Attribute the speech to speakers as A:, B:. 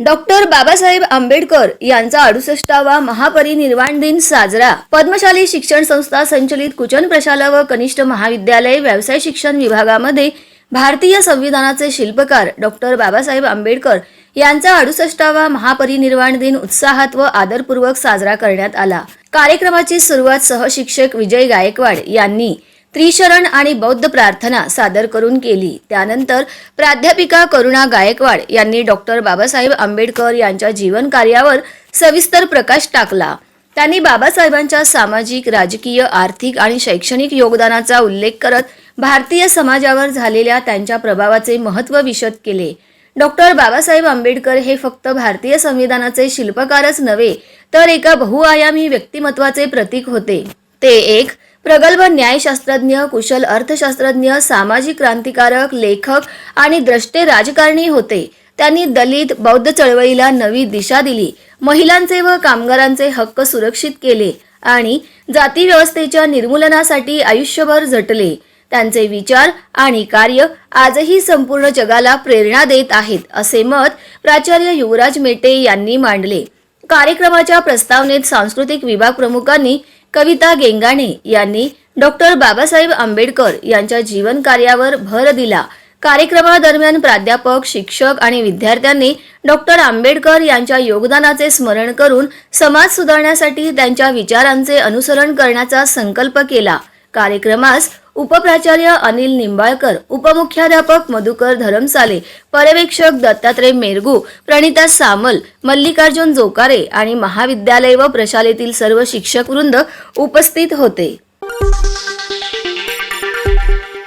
A: Doctor Babasaheb Ambedkar यांचा अडुसष्टावा महापरिनिर्वाण दिन साजरा. पद्मशाली शिक्षण संस्था संचलित कुचन प्रशाला व कनिष्ठ महाविद्यालय व्यवसाय शिक्षण विभागामध्ये भारतीय संविधानाचे शिल्पकार डॉक्टर बाबासाहेब आंबेडकर यांचा अडुसष्टावा महापरिनिर्वाण दिन उत्साहात व आदरपूर्वक साजरा करण्यात आला. कार्यक्रमाची सुरुवात सहशिक्षक विजय गायकवाड यांनी त्रिशरण आणि बौद्ध प्रार्थना सादर करून केली. त्यानंतर प्राध्यापिका करुणा गायकवाड यांनी डॉक्टर बाबासाहेब आंबेडकर यांच्या जीवन कार्यावर सविस्तर प्रकाश टाकला. त्यांनी बाबासाहेबांच्या सामाजिक राजकीय आर्थिक आणि शैक्षणिक योगदानाचा उल्लेख करत भारतीय समाजावर झालेल्या त्यांच्या प्रभावाचे महत्त्व विशद केले. डॉक्टर बाबासाहेब आंबेडकर हे फक्त भारतीय संविधानाचे शिल्पकारच नव्हे तर एका बहुआयामी व्यक्तिमत्वाचे प्रतीक होते. ते एक प्रगल्भ न्यायशास्त्रज्ञ कुशल अर्थशास्त्रज्ञ सामाजिक क्रांतिकारक लेखक आणि द्रष्टे राजकारणी होते. त्यांनी दलित बौद्ध चळवळीला नवी दिशा दिली. महिलांचे व कामगारांचे हक्क सुरक्षित केले आणि जाती व्यवस्थेच्या निर्मूलनासाठी आयुष्यभर झटले. त्यांचे विचार आणि कार्य आजही संपूर्ण जगाला प्रेरणा देत आहेत असे मत प्राचार्य युवराज मेटे यांनी मांडले. कार्यक्रमाच्या प्रस्तावनेत सांस्कृतिक विभाग प्रमुखांनी कविता गेंगाणे यांनी डॉक्टर बाबासाहेब आंबेडकर यांच्या जीवन कार्यावर भर दिला. कार्यक्रमादरम्यान प्राध्यापक शिक्षक आणि विद्यार्थ्यांनी डॉक्टर आंबेडकर यांच्या योगदानाचे स्मरण करून समाज सुधारण्यासाठी त्यांच्या विचारांचे अनुसरण करण्याचा संकल्प केला. कार्यक्रमास उपप्राचार्य अनिल निंबाळकर उपमुख्याध्यापक मधुकर धरमसाले पर्यवेक्षक दत्तात्रय मेरगू प्रणिता सामल मल्लिकार्जुन जोकारे आणि महाविद्यालय व प्रशालेतील सर्व शिक्षक वृंद उपस्थित होते.